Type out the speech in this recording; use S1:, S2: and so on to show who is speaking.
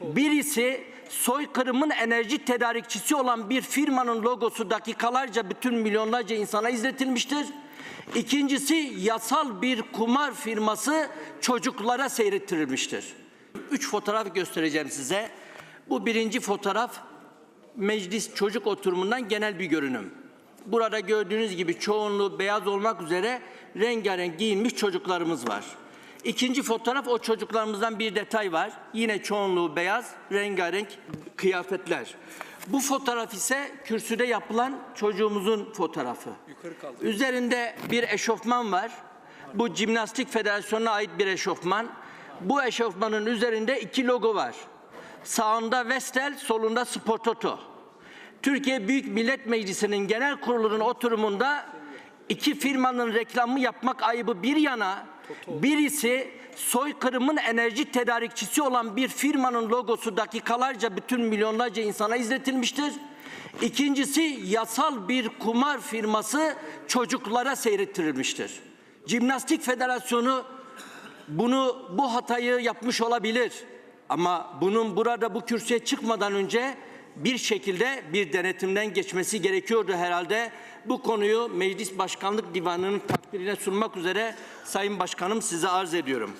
S1: Birisi soykırımın enerji tedarikçisi olan bir firmanın logosu dakikalarca bütün milyonlarca insana izletilmiştir. İkincisi yasal bir kumar firması çocuklara seyrettirilmiştir. Üç fotoğraf göstereceğim size. Bu birinci fotoğraf meclis çocuk oturumundan genel bir görünüm. Burada gördüğünüz gibi çoğunluğu beyaz olmak üzere rengarenk giyinmiş çocuklarımız var. İkinci fotoğraf o çocuklarımızdan bir detay var. Yine çoğunluğu beyaz, rengarenk kıyafetler. Bu fotoğraf ise kürsüde yapılan çocuğumuzun fotoğrafı. Üzerinde bir eşofman var. Bu Cimnastik Federasyonu'na ait bir eşofman. Bu eşofmanın üzerinde iki logo var. Sağında Vestel, solunda Spor Toto. Türkiye Büyük Millet Meclisi'nin genel kurulunun oturumunda iki firmanın reklamı yapmak ayıbı bir yana birisi soykırımın enerji tedarikçisi olan bir firmanın logosu dakikalarca bütün milyonlarca insana izletilmiştir. İkincisi yasal bir kumar firması çocuklara seyrettirilmiştir. Cimnastik Federasyonu bunu bu hatayı yapmış olabilir. Ama bunun burada bu kürsüye çıkmadan önce bir şekilde bir denetimden geçmesi gerekiyordu herhalde. Bu konuyu Meclis Başkanlık Divanı'nın takdirine sunmak üzere Sayın Başkanım size arz ediyorum.